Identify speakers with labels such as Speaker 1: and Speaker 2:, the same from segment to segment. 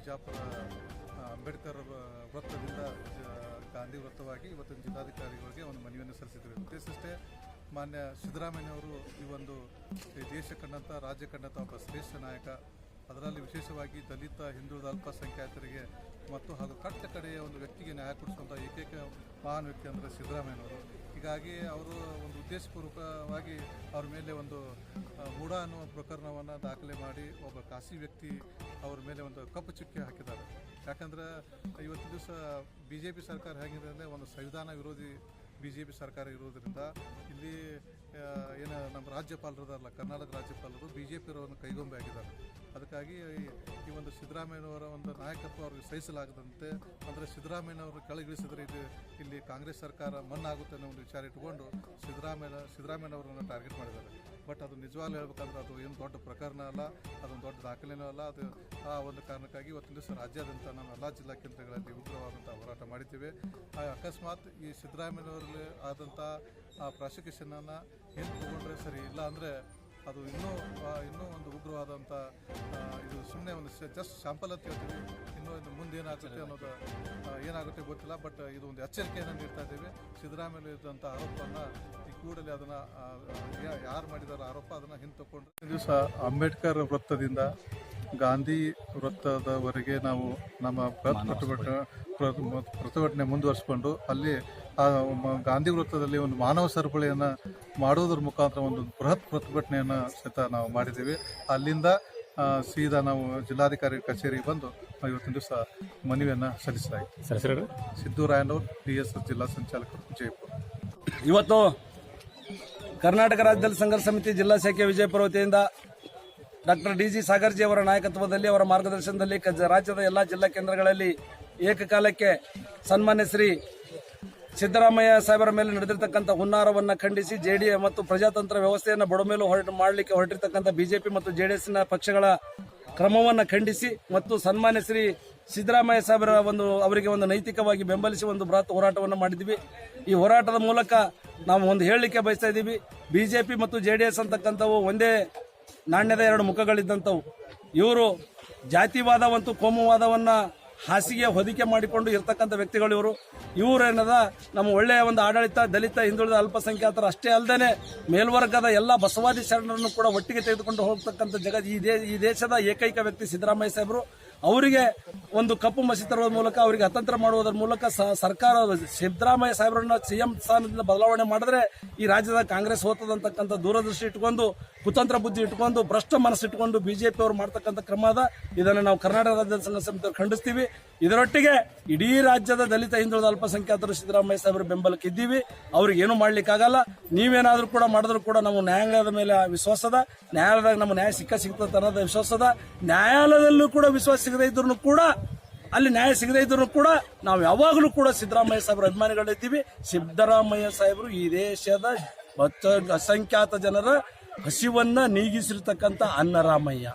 Speaker 1: ಬಿಜಾಪುರ ಅಂಬೇಡ್ಕರ್ ವೃತ್ತದಿಂದ ಗಾಂಧಿ ವೃತ್ತವಾಗಿ ಇವತ್ತಿನ ಜಿಲ್ಲಾಧಿಕಾರಿಗಳಿಗೆ ಒಂದು ಮನವಿಯನ್ನು ಸಲ್ಲಿಸಿದ್ರು. ಉದ್ದೇಶಿಸಿದೆ ಮಾನ್ಯ ಸಿದ್ದರಾಮಯ್ಯನವರು ಈ ಒಂದು ದೇಶ ಕಂಡಂಥ, ರಾಜ್ಯ ಕಂಡಂಥ ಒಬ್ಬ ಶ್ರೇಷ್ಠ ನಾಯಕ. ಅದರಲ್ಲಿ ವಿಶೇಷವಾಗಿ ದಲಿತ, ಹಿಂದುಳಿದ, ಅಲ್ಪಸಂಖ್ಯಾತರಿಗೆ ಮತ್ತು ಹಾಗೂ ಕಟ್ಟ ಕಡೆಯ ಒಂದು ವ್ಯಕ್ತಿಗೆ ನ್ಯಾಯ ಕೊಡಿಸುವಂಥ ಏಕೈಕ ಮಹಾನ್ ವ್ಯಕ್ತಿ ಅಂದರೆ ಸಿದ್ದರಾಮಯ್ಯನವರು. ಹೀಗಾಗಿ ಅವರು ಒಂದು ಉದ್ದೇಶಪೂರ್ವಕವಾಗಿ ಅವ್ರ ಮೇಲೆ ಒಂದು ಮೂಢ ಅನ್ನುವ ಪ್ರಕರಣವನ್ನು ದಾಖಲೆ ಮಾಡಿ ಒಬ್ಬ ಖಾಸಗಿ ವ್ಯಕ್ತಿ ಅವ್ರ ಮೇಲೆ ಒಂದು ಕಪ್ಪು ಚುಕ್ಕೆ ಹಾಕಿದ್ದಾರೆ. ಯಾಕಂದ್ರೆ ಇವತ್ತು ದಿವಸ ಬಿ ಜೆ ಪಿ ಸರ್ಕಾರ ಹೇಗಿದೆ ಅಂದರೆ ಒಂದು ಸಂವಿಧಾನ ವಿರೋಧಿ ಬಿ ಜೆ ಪಿ ಸರ್ಕಾರ ಇರೋದರಿಂದ ಇಲ್ಲಿ ಏನು ನಮ್ಮ ರಾಜ್ಯಪಾಲರದಲ್ಲ ಕರ್ನಾಟಕ ರಾಜ್ಯಪಾಲರು ಬಿ ಜೆ ಪಿಯವರನ್ನು ಕೈಗೊಂಬೆ ಆಗಿದ್ದಾರೆ. ಅದಕ್ಕಾಗಿ ಈ- ಒಂದು ಸಿದ್ದರಾಮಯ್ಯನವರ ಒಂದು ನಾಯಕತ್ವ ಅವ್ರಿಗೆ ಸಹಿಸಲಾಗದಂತೆ ಅಂದರೆ ಸಿದ್ದರಾಮಯ್ಯನವರು ಕೆಳಗಿಳಿಸಿದ್ರೆ ಇದು ಇಲ್ಲಿ ಕಾಂಗ್ರೆಸ್ ಸರ್ಕಾರ ಮಣ್ಣಾಗುತ್ತೆ ಅನ್ನೋ ಒಂದು ವಿಚಾರ ಇಟ್ಟುಕೊಂಡು ಸಿದ್ದರಾಮಯ್ಯ, ಸಿದ್ದರಾಮಯ್ಯನವರನ್ನು ಟಾರ್ಗೆಟ್ ಮಾಡಿದ್ದಾರೆ. ಬಟ್ ಅದು ನಿಜವಾಗ್ಲೂ ಹೇಳ್ಬೇಕಂದ್ರೆ ಅದು ಏನು ದೊಡ್ಡ ಪ್ರಕರಣ ಅಲ್ಲ ಅದೊಂದು ದೊಡ್ಡ ದಾಖಲೆನೂ ಅಲ್ಲ, ಅದು ಆ ಒಂದು ಕಾರಣಕ್ಕಾಗಿ ಇವತ್ತಿನ ದಿವಸ ರಾಜ್ಯಾದ್ಯಂತ ನಾವು ಎಲ್ಲ ಜಿಲ್ಲಾ ಕೇಂದ್ರಗಳಲ್ಲಿ ಉಗ್ರವಾದಂಥ ಹೋರಾಟ ಮಾಡಿದ್ದೇವೆ. ಅಕಸ್ಮಾತ್ ಈ ಸಿದ್ದರಾಮಯ್ಯನವರಲ್ಲಿ ಆದಂಥ ಆ ಪ್ರಾಸಿಕ್ಯೂಷನನ್ನು ಏನು ತಗೊಂಡ್ರೆ ಸರಿ ಇಲ್ಲ ಅಂದರೆ ಅದು ಇನ್ನೂ ಇನ್ನೂ ಒಂದು ಉಗ್ರವಾದಂಥ ಇದು ಸುಮ್ಮನೆ ಒಂದು ಜಸ್ಟ್ ಶಾಂಪಲ್ ಅಂತ ಹೇಳ್ತೀವಿ. ಇನ್ನೂ ಇದು ಮುಂದೆ ಏನಾಗುತ್ತೆ ಅನ್ನೋದು ಏನಾಗುತ್ತೆ ಗೊತ್ತಿಲ್ಲ ಬಟ್ ಇದು ಒಂದು ಎಚ್ಚರಿಕೆಯನ್ನು ನೀಡ್ತಾ ಇದ್ದೀವಿ. ಸಿದ್ದರಾಮಯ್ಯ ಇದ್ದಂಥ ಆರೋಪವನ್ನು ಈ ಕೂಡಲೇ ಅದನ್ನು ಯಾರು ಮಾಡಿದಾರ ಆರೋಪ ಅದನ್ನು ಹಿಂತಕೊಂಡು ದಿವಸ ಅಂಬೇಡ್ಕರ್ ವೃತ್ತದಿಂದ ಗಾಂಧಿ ವೃತ್ತದವರೆಗೆ ನಾವು ನಮ್ಮ ಬೃಹತ್ ಪ್ರತಿಭಟನೆ ಪ್ರತಿಭಟನೆ ಮುಂದುವರಿಸಿಕೊಂಡು ಅಲ್ಲಿ ಗಾಂಧಿ ವೃತ್ತದಲ್ಲಿ ಒಂದು ಮಾನವ ಸರಪಳಿಯನ್ನು ಮಾಡೋದ್ರ ಮುಖಾಂತರ ಒಂದು ಬೃಹತ್ ಪ್ರತಿಭಟನೆಯನ್ನು ಸಹಿತ ನಾವು ಮಾಡಿದ್ದೀವಿ. ಅಲ್ಲಿಂದ ಸೀದಾ ನಾವು ಜಿಲ್ಲಾಧಿಕಾರಿ ಕಚೇರಿಗೆ ಬಂದು ಇವತ್ತಿನ ದಿವಸ ಮನವಿಯನ್ನು ಸಲ್ಲಿಸಲಾಯಿತು.
Speaker 2: ಸಿದ್ದು ಸರ್
Speaker 1: ಸಿದ್ದೂರಾಯನವರು ಡಿ ಎಸ್ ಜಿಲ್ಲಾ ಸಂಚಾಲಕ ವಿಜಯಪುರ.
Speaker 3: ಇವತ್ತು ಕರ್ನಾಟಕ ರಾಜ್ಯದಲ್ಲಿ ಸಂಘರ್ಷ ಸಮಿತಿ ಜಿಲ್ಲಾ ಶಾಖೆ ವಿಜಯಪುರ ವತಿಯಿಂದ ಡಾಕ್ಟರ್ ಡಿ ಜಿ ಸಾಗರ್ಜಿ ಅವರ ನಾಯಕತ್ವದಲ್ಲಿ ಅವರ ಮಾರ್ಗದರ್ಶನದಲ್ಲಿ ರಾಜ್ಯದ ಎಲ್ಲ ಜಿಲ್ಲಾ ಕೇಂದ್ರಗಳಲ್ಲಿ ಏಕಕಾಲಕ್ಕೆ ಸನ್ಮಾನ್ಯ ಶ್ರೀ ಸಿದ್ದರಾಮಯ್ಯ ಸಾಹೇಬರ ಮೇಲೆ ನಡೆದಿರ್ತಕ್ಕಂಥ ಹುನ್ನಾರವನ್ನು ಖಂಡಿಸಿ ಜೆಡಿ ಮತ್ತು ಪ್ರಜಾತಂತ್ರ ವ್ಯವಸ್ಥೆಯನ್ನು ಬಡಮೇಲೂ ಹೊರಟು ಮಾಡಲಿಕ್ಕೆ ಹೊರಟಿರ್ತಕ್ಕಂಥ ಬಿಜೆಪಿ ಮತ್ತು ಜೆಡಿಎಸ್ನ ಪಕ್ಷಗಳ ಕ್ರಮವನ್ನು ಖಂಡಿಸಿ ಮತ್ತು ಸನ್ಮಾನ್ಯ ಶ್ರೀ ಸಿದ್ದರಾಮಯ್ಯ ಸಾಹೇಬರ ಒಂದು ಅವರಿಗೆ ಒಂದು ನೈತಿಕವಾಗಿ ಬೆಂಬಲಿಸಿ ಒಂದು ಬೃಹತ್ ಹೋರಾಟವನ್ನು ಮಾಡಿದ್ವಿ. ಈ ಹೋರಾಟದ ಮೂಲಕ ನಾವು ಒಂದು ಹೇಳಲಿಕ್ಕೆ ಬಯಸ್ತಾ ಇದ್ದೀವಿ. ಬಿಜೆಪಿ ಮತ್ತು ಜೆಡಿಎಸ್ ಅಂತಕ್ಕಂಥವು ಒಂದೇ ನಾಣ್ಯದ ಎರಡು ಮುಖಗಳಿದ್ದಂಥವು. ಇವರು ಜಾತಿವಾದ ಮತ್ತು ಕೋಮುವಾದವನ್ನ ಹಾಸಿಗೆ ಹೊದಿಕೆ ಮಾಡಿಕೊಂಡು ಇರತಕ್ಕಂಥ ವ್ಯಕ್ತಿಗಳು ಇವರು. ಇವರೇನದ ನಮ್ಮ ಒಳ್ಳೆಯ ಒಂದು ಆಡಳಿತ, ದಲಿತ, ಹಿಂದುಳಿದ ಅಲ್ಪಸಂಖ್ಯಾತರು ಅಷ್ಟೇ ಅಲ್ಲದೆ ಮೇಲ್ವರ್ಗದ ಎಲ್ಲ ಬಸವಾದಿ ಶರಣರನ್ನು ಕೂಡ ಒಟ್ಟಿಗೆ ತೆಗೆದುಕೊಂಡು ಹೋಗ್ತಕ್ಕಂಥ ಜಗ ಈ ಈ ದೇಶದ ಏಕೈಕ ವ್ಯಕ್ತಿ ಸಿದ್ದರಾಮಯ್ಯ ಸಾಹೇಬರು. ಅವರಿಗೆ ಒಂದು ಕಪ್ಪು ಮಸಿ ತರುವ ಮೂಲಕ ಅವರಿಗೆ ಅತಂತ್ರ ಮಾಡುವುದರ ಮೂಲಕ ಸರ್ಕಾರ ಸಿದ್ದರಾಮಯ್ಯ ಸಾಹೇಬರನ್ನ ಸಿಎಂ ಸ್ಥಾನದಿಂದ ಬದಲಾವಣೆ ಮಾಡಿದ್ರೆ ಈ ರಾಜ್ಯದ ಕಾಂಗ್ರೆಸ್ ಹೋತದಂತಕ್ಕಂಥ ದೂರದೃಷ್ಟಿ ಇಟ್ಕೊಂಡು ಕುತಂತ್ರ ಬುದ್ಧಿ ಇಟ್ಕೊಂಡು, ಭ್ರಷ್ಟ ಮನಸ್ಸು ಇಟ್ಕೊಂಡು ಬಿಜೆಪಿ ಅವರು ಮಾಡ್ತಕ್ಕಂಥ ಕ್ರಮ ಅದ. ಇದನ್ನು ನಾವು ಕರ್ನಾಟಕ ರಾಜ್ಯ ಸಂಘ ಸಮಿತಿಯವರು ಖಂಡಿಸ್ತೀವಿ. ಇದರೊಟ್ಟಿಗೆ ಇಡೀ ರಾಜ್ಯದ ದಲಿತ ಹಿಂದುಳಿದ ಅಲ್ಪಸಂಖ್ಯಾತರು ಸಿದ್ದರಾಮಯ್ಯ ಸಾಹೇಬರ ಬೆಂಬಲಕ್ಕೆ ಇದ್ದೀವಿ. ಅವ್ರಿಗೆ ಏನು ಮಾಡ್ಲಿಕ್ಕಾಗಲ್ಲ. ನೀವೇನಾದ್ರೂ ಕೂಡ ಮಾಡಿದ್ರು ಕೂಡ ನಮ್ಮ ನ್ಯಾಯಾಲಯದ ಮೇಲೆ ವಿಶ್ವಾಸದ ನ್ಯಾಯಾಲಯದಾಗ ನಮ್ಮ ನ್ಯಾಯ ಸಿಕ್ಕ ಸಿಗ್ತದೆ ಅನ್ನೋದು ವಿಶ್ವಾಸದ ನ್ಯಾಯಾಲಯದಲ್ಲೂ ಕೂಡ ವಿಶ್ವಾಸ ಸಿಗದೇ ಇದ್ರು ಕೂಡ, ಅಲ್ಲಿ ನ್ಯಾಯ ಸಿಗದೇ ಇದ್ರು ಕೂಡ ನಾವು ಯಾವಾಗಲೂ ಕೂಡ ಸಿದ್ದರಾಮಯ್ಯ ಸಾಹೇಬರ ಅಭಿಮಾನಿಗಳಿದ್ದೀವಿ. ಸಿದ್ದರಾಮಯ್ಯ ಸಾಹೇಬರು ಈ ದೇಶದ ಅಸಂಖ್ಯಾತ ಜನರ ಹಸಿವನ್ನ ನೀಗಿಸಿರ್ತಕ್ಕಂಥ ಅನ್ನರಾಮಯ್ಯ.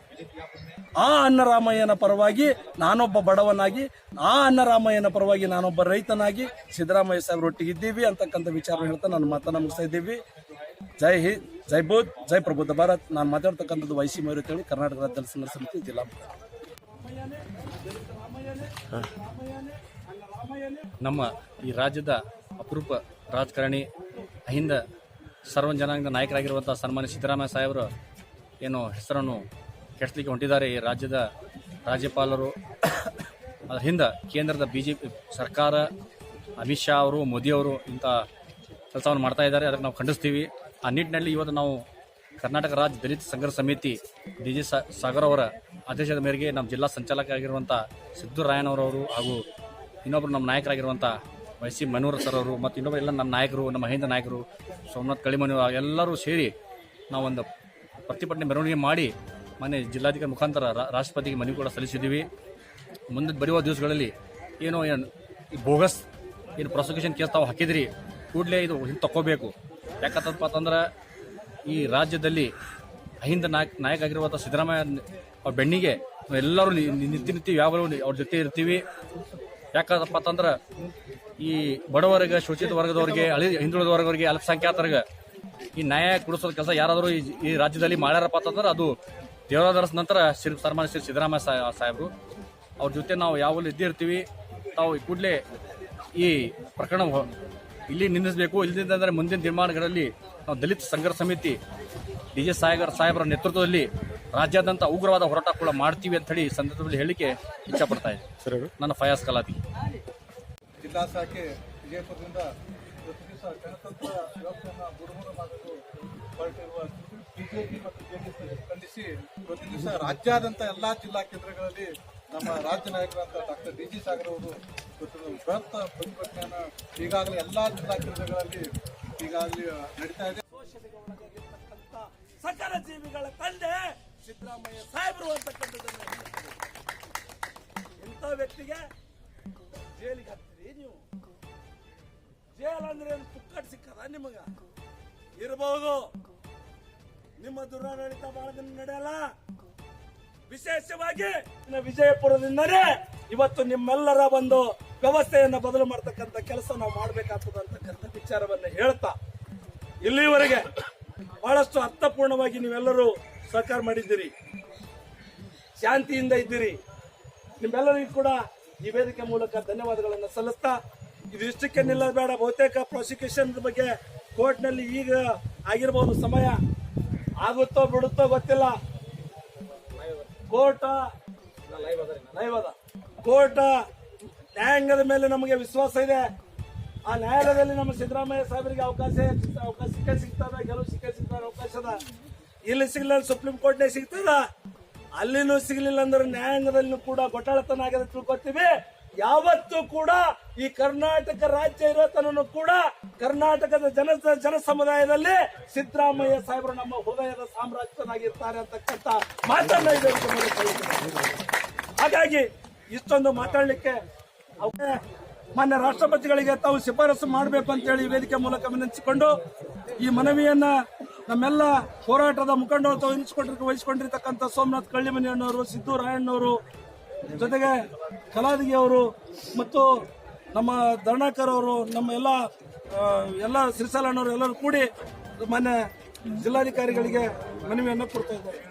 Speaker 3: ಆ ಅನ್ನರಾಮಯ್ಯನ ಪರವಾಗಿ ನಾನೊಬ್ಬ ಬಡವನಾಗಿ, ಆ ಅನ್ನರಾಮಯ್ಯನ ಪರವಾಗಿ ನಾನೊಬ್ಬ ರೈತನಾಗಿ ಸಿದ್ದರಾಮಯ್ಯ ಒಟ್ಟಿಗಿದ್ದೀವಿ ಅಂತಕ್ಕಂಥ ವಿಚಾರ ಹೇಳ್ತಾ ನಾನು ಮಾತನ್ನ ಮುಗಿಸ್ತಾ ಇದ್ದೀವಿ. ಜೈ ಹಿಂದ್, ಜೈ ಬೌದ್ಧ ಜೈ ಪ್ರಬುದ್ಧ ಭಾರತ್. ನಾನು ಮಾತಾಡ್ತಕ್ಕಂಥದ್ದು ವೈಸಿ ಮೈರು ಹೇಳಿ ಕರ್ನಾಟಕ ರಾಜ್ಯ ಸಂಘ ಸಮಿತಿ ಜಿಲ್ಲಾ
Speaker 2: ನಮ್ಮ ಈ ರಾಜ್ಯದ ಅಪರೂಪ ರಾಜಕಾರಣಿ, ಅಹಿಂದ ಸರ್ವ ಜನಾಂಗದ ನಾಯಕರಾಗಿರುವಂಥ ಸನ್ಮಾನ್ಯ ಸಿದ್ದರಾಮಯ್ಯ ಸಾಹೇಬರು ಏನು ಹೆಸರನ್ನು ಕೆಡಿಸ್ಲಿಕ್ಕೆ ಹೊಂಟಿದ್ದಾರೆ ಈ ರಾಜ್ಯದ ರಾಜ್ಯಪಾಲರು. ಅದರ ಹಿಂದೆ ಕೇಂದ್ರದ ಬಿ ಜೆ ಪಿ ಸರ್ಕಾರ, ಅಮಿತ್ ಶಾ ಅವರು, ಮೋದಿ ಅವರು ಇಂಥ ಕೆಲಸವನ್ನು ಮಾಡ್ತಾ ಇದ್ದಾರೆ. ಅದಕ್ಕೆ ನಾವು ಖಂಡಿಸ್ತೀವಿ. ಆ ನಿಟ್ಟಿನಲ್ಲಿ ಇವತ್ತು ನಾವು ಕರ್ನಾಟಕ ರಾಜ್ಯ ದಲಿತ ಸಂಘರ್ಷ ಸಮಿತಿ ಡಿ ಜಿ ಸಾಗರ್ ಅವರ ಆದೇಶದ ಮೇರೆಗೆ ನಮ್ಮ ಜಿಲ್ಲಾ ಸಂಚಾಲಕ ಆಗಿರುವಂಥ ಸಿದ್ದರಾಯನವರವರು ಹಾಗೂ ಇನ್ನೊಬ್ಬರು ನಮ್ಮ ನಾಯಕರಾಗಿರುವಂಥ ವೈ ಮನೋರ ಸರ್ ಅವರು ಮತ್ತು ಇನ್ನೊಬ್ಬ ಎಲ್ಲ ನಮ್ಮ ನಾಯಕರು, ನಮ್ಮ ಮಹೇಂದ್ರ ನಾಯಕರು, ಸೋಮನಾಥ್ ಕಳಿಮನಿ ಎಲ್ಲರೂ ಸೇರಿ ನಾವೊಂದು ಪ್ರತಿಭಟನೆ ಮೆರವಣಿಗೆ ಮಾಡಿ ಮನೆ ಜಿಲ್ಲಾಧಿಕಾರಿ ಮುಖಾಂತರ ರಾಷ್ಟ್ರಪತಿಗೆ ಮನವಿ ಕೂಡ ಸಲ್ಲಿಸಿದ್ದೀವಿ. ಮುಂದೆ ಬರುವ ದಿವಸಗಳಲ್ಲಿ ಏನೋ ಏನು ಈ ಬೋಗಸ್ ಏನು ಪ್ರಾಸಿಕ್ಯೂಷನ್ ಕೇಸ್ ತಾವು ಹಾಕಿದ್ರಿ, ಕೂಡಲೇ ಇದು ಹಿಂದೆ ತಕ್ಕೋಬೇಕು. ಯಾಕಂತಪ್ಪ ಅಂತಂದ್ರೆ ಈ ರಾಜ್ಯದಲ್ಲಿ ಅಹಿಂದ ನಾಯಕ ನಾಯಕ ಆಗಿರುವಂಥ ಸಿದ್ದರಾಮಯ್ಯ ಅವ್ರ ಬೆಣ್ಣಿಗೆ ಎಲ್ಲರೂ ನಿತ್ಯ ನಿತ್ಯ ಯಾವಾಗಲೂ ಅವ್ರ ಜೊತೆ ಇರ್ತೀವಿ. ಯಾಕಂದಪ್ಪ ಅಂತಂದ್ರೆ ಈ ಬಡವರಿಗೆ ಶೋಷಿತ ವರ್ಗದವ್ರಿಗೆ ಹಳಿ ಹಿಂದುಳಿದ ವರ್ಗವರಿಗೆ ಅಲ್ಪಸಂಖ್ಯಾತರಿಗೆ ಈ ನ್ಯಾಯ ಕೊಡಿಸೋದ ಕೆಲಸ ಯಾರಾದರೂ ಈ ಈ ರಾಜ್ಯದಲ್ಲಿ ಮಾಡ್ಯಾರಪ್ಪ ಅಂತಂದ್ರೆ ಅದು ದೇವರಾದರ್ಸ್ ನಂತರ ಶ್ರೀ ಸನ್ಮಾನ್ಯ ಶ್ರೀ ಸಿದ್ದರಾಮಯ್ಯ ಸಾಹೇ- ಸಾಹೇಬರು. ಅವ್ರ ಜೊತೆ ನಾವು ಯಾವಾಗಲೂ ಇದ್ದಿರ್ತೀವಿ. ತಾವು ಕೂಡಲೇ ಈ ಪ್ರಕರಣ ಇಲ್ಲಿ ನಿಲ್ಲಿಸಬೇಕು ಇಲ್ಲದಿಂದ ಅಂದರೆ ಮುಂದಿನ ದಿನಮಾನಗಳಲ್ಲಿ ನಾವು ದಲಿತ ಸಂಘರ್ಷ ಸಮಿತಿ ಡಿ ಜೆ ಸಾಗರ್ ಸಾಹೇಬರ ನೇತೃತ್ವದಲ್ಲಿ ರಾಜ್ಯಾದ್ಯಂತ ಉಗ್ರವಾದ ಹೋರಾಟ ಕೂಡ ಮಾಡ್ತೀವಿ ಅಂತ ಹೇಳಿ ಸಂದರ್ಭದಲ್ಲಿ ಹೇಳಿಕೆ ಇಚ್ಛಪಡ್ತಾ ಸರ್ ನನ್ನ ಫಯಾಸ್ ಕಲಾತಿ.
Speaker 1: ಜಿಲ್ಲಾ ಹಾಕಿ ವಿಜಯಪುರದಿಂದ ದಿವಸ ಗಣತಂತ್ರ ವ್ಯವಸ್ಥೆಯನ್ನು ಬುಡಮುಡ ಮಾಡಲು ಹೊರಟಿರುವ ಬಿಜೆಪಿ ಮತ್ತು ಜೆಡಿಎಸ್ ಖಂಡಿಸಿ ಪ್ರತಿ ದಿವಸ ರಾಜ್ಯಾದ್ಯಂತ ಎಲ್ಲಾ ಜಿಲ್ಲಾ ಕೇಂದ್ರಗಳಲ್ಲಿ ನಮ್ಮ ರಾಜ್ಯ ನಾಯಕರಂತ ಡಾಕ್ಟರ್ ಡಿ ಜಿ ಸಾಗರ್ ಅವರು ಬೃಹತ್ ಪ್ರತಿಭಟನೆಯನ್ನು ಈಗಾಗಲೇ ಎಲ್ಲಾ ಜಿಲ್ಲಾ ಕೇಂದ್ರಗಳಲ್ಲಿ ಈಗಾಗಲೇ ನಡೀತಾ ಇದೆ.
Speaker 3: ಸಕಲ ಜೀವಿಗಳ ತಂದೆ ಸಿದ್ದರಾಮಯ್ಯ ಸಾಹೇಬರು ಅಂತಕ್ಕಂಥದ್ದನ್ನು ಇಂಥ ವ್ಯಕ್ತಿಗೆ ಜೈಲಿಗೆ ನೀವು? ಜೇಲ್ ಅಂದ್ರೆ ಏನು ಪುಕ್ಕಟ್ ಸಿಕ್ಕದ ನಿಮಗ? ಇರಬಹುದು ನಿಮ್ಮ ದುರಾಡಳಿತ ಬಹಳ ದಿನ ನಡೆಯಲ್ಲ? ವಿಶೇಷವಾಗಿ ವಿಜಯಪುರದಿಂದನೇ ಇವತ್ತು ನಿಮ್ಮೆಲ್ಲರ ಒಂದು ವ್ಯವಸ್ಥೆಯನ್ನು ಬದಲು ಮಾಡ್ತಕ್ಕಂಥ ಕೆಲಸ ನಾವು ಮಾಡಬೇಕಾಗ್ತದೆ ಅಂತಕ್ಕಂಥ ವಿಚಾರವನ್ನ ಹೇಳ್ತಾ ಇಲ್ಲಿವರೆಗೆ ಬಹಳಷ್ಟು ಅರ್ಥಪೂರ್ಣವಾಗಿ ನೀವೆಲ್ಲರೂ ಸಹಕಾರ ಮಾಡಿದ್ದೀರಿ. ಶಾಂತಿಯಿಂದ ಇದ್ದೀರಿ. ನಿಮ್ಮೆಲ್ಲರಿಗೂ ಕೂಡ ಈ ವೇದಿಕೆ ಮೂಲಕ ಧನ್ಯವಾದಗಳನ್ನು ಸಲ್ಲಿಸ್ತಾ ಇದು ಇಷ್ಟಕ್ಕೆ ನಿಲ್ಲಬೇಡ. ಬಹುತೇಕ ಪ್ರಾಸಿಕ್ಯೂಷನ್ ಬಗ್ಗೆ ಕೋರ್ಟ್ನಲ್ಲಿ ಈಗ ಆಗಿರಬಹುದು ಸಮಯ. ಆಗುತ್ತೋ ಬಿಡುತ್ತೋ ಗೊತ್ತಿಲ್ಲ. ಕೋರ್ಟ್ ಲೈವ್ ಅದ ಕೋರ್ಟ್ ನ್ಯಾಯಾಂಗದ ಮೇಲೆ ನಮಗೆ ವಿಶ್ವಾಸ ಇದೆ. ಆ ನ್ಯಾಯಾಲಯದಲ್ಲಿ ನಮ್ಮ ಸಿದ್ದರಾಮಯ್ಯ ಸಾಹೇಬರಿಗೆ ಅವಕಾಶ ಅವಕಾಶ ಸಿಕ್ಕೇ ಸಿಗ್ತದ, ಗೆಲುವು ಸಿಕ್ಕೇ ಸಿಗ್ತಾರೆ ಅವಕಾಶ ಅದ ಇಲ್ಲಿ ಸಿಗ್ಲಲ್ಲಿ, ಸುಪ್ರೀಂ ಕೋರ್ಟ್ನೇ ಸಿಗ್ತದ. ಅಲ್ಲಿನೂ ಸಿಗಲಿಲ್ಲ ಅಂದ್ರೆ ನ್ಯಾಯಾಂಗದಲ್ಲೂ ಕೂಡ ಗೊಟ್ಟಾಳತನ ಆಗಿದೆ ತಿಳ್ಕೊತೀವಿ ಯಾವತ್ತೂ ಕೂಡ ಈ ಕರ್ನಾಟಕ ರಾಜ್ಯ ಇರೋತನೂ ಕೂಡ ಕರ್ನಾಟಕದ ಜನ ಜನ ಸಮುದಾಯದಲ್ಲಿ ಸಿದ್ದರಾಮಯ್ಯ ಸಾಹೇಬರು ನಮ್ಮ ಹೃದಯದ ಸಾಮ್ರಾಜ್ಯನಾಗಿರ್ತಾರೆ ಅಂತಕ್ಕಂಥ ಮಾತನ್ನ. ಹಾಗಾಗಿ ಇಷ್ಟೊಂದು ಮಾತಾಡಲಿಕ್ಕೆ ಮಾನ್ಯ ರಾಷ್ಟ್ರಪತಿಗಳಿಗೆ ತಾವು ಶಿಫಾರಸು ಮಾಡಬೇಕು ಅಂತ ಹೇಳಿ ಈ ವೇದಿಕೆ ಮೂಲಕ ವಿನಂತಿಸಿಕೊಂಡು ಈ ಮನವಿಯನ್ನ ನಮ್ಮೆಲ್ಲ ಹೋರಾಟದ ಮುಖಂಡರು ವಹಿಸಿಕೊಂಡಿರ್ ವಹಿಸಿಕೊಂಡಿರ್ತಕ್ಕಂಥ ಸೋಮನಾಥ್ ಕಳ್ಳಿಮನಿಯಣ್ಣವರು ಸಿದ್ದು ರಾಯಣ್ಣವರು, ಜೊತೆಗೆ ಕಲಾದಿಗೆ ಅವರು ಮತ್ತು ನಮ್ಮ ಧರ್ಣಾಕರ್ ಅವರು, ನಮ್ಮ ಎಲ್ಲ ಎಲ್ಲ ಸಿರಿಸಲಣ್ಣವರು ಎಲ್ಲರೂ ಕೂಡಿ ಮಾನ್ಯ ಜಿಲ್ಲಾಧಿಕಾರಿಗಳಿಗೆ ಮನವಿಯನ್ನು ಕೊಡ್ತಾ ಇದ್ದಾರೆ.